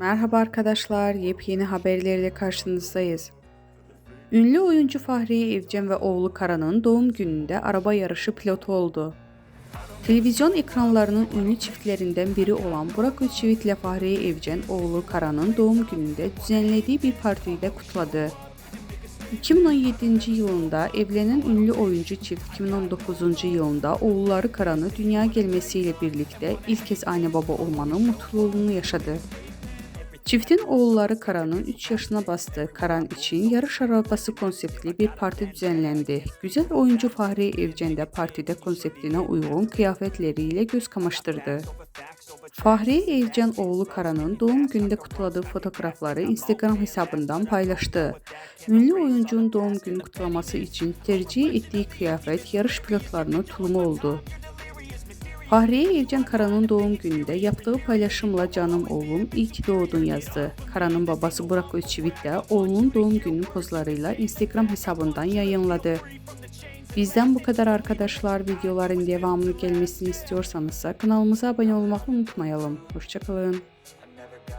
Merhaba arkadaşlar, yepyeni haberlerle karşınızdayız. Ünlü oyuncu Fahriye Evcen ve oğlu Kara'nın doğum gününde araba yarışı pilotu oldu. Televizyon ekranlarının ünlü çiftlerinden biri olan Burak Özçivit ile Fahriye Evcen oğlu Kara'nın doğum gününde düzenlediği bir partiyi kutladı. 2017 yılında evlenen ünlü oyuncu çift 2019 yılında oğulları Karan'ı dünya gelmesiyle birlikte ilk kez anne baba olmanın mutluluğunu yaşadı. Çiftin oğulları Karan'ın 3 yaşına bastı. Karan için yarış arabası konseptli bir parti düzenlendi. Güzel oyuncu Fahri Evcen de partide konseptine uygun kıyafetleriyle göz kamaştırdı. Fahri Evcen oğlu Karan'ın doğum gününde kutladığı fotoğrafları Instagram hesabından paylaştı. Ünlü oyuncunun doğum günü kutlaması için tercih ettiği kıyafet yarış pilotlarının tulumu oldu. Fahriye Evcen Kara'nın doğum gününde yaptığı paylaşımla canım oğlum ki doğdun yazdı. Kara'nın babası Burak Özçivit de oğlunun doğum günü pozlarıyla Instagram hesabından yayınladı. Bizden bu kadar arkadaşlar. Videoların devamını gelmesini istiyorsanız kanalımıza abone olmayı unutmayalım. Hoşçakalın.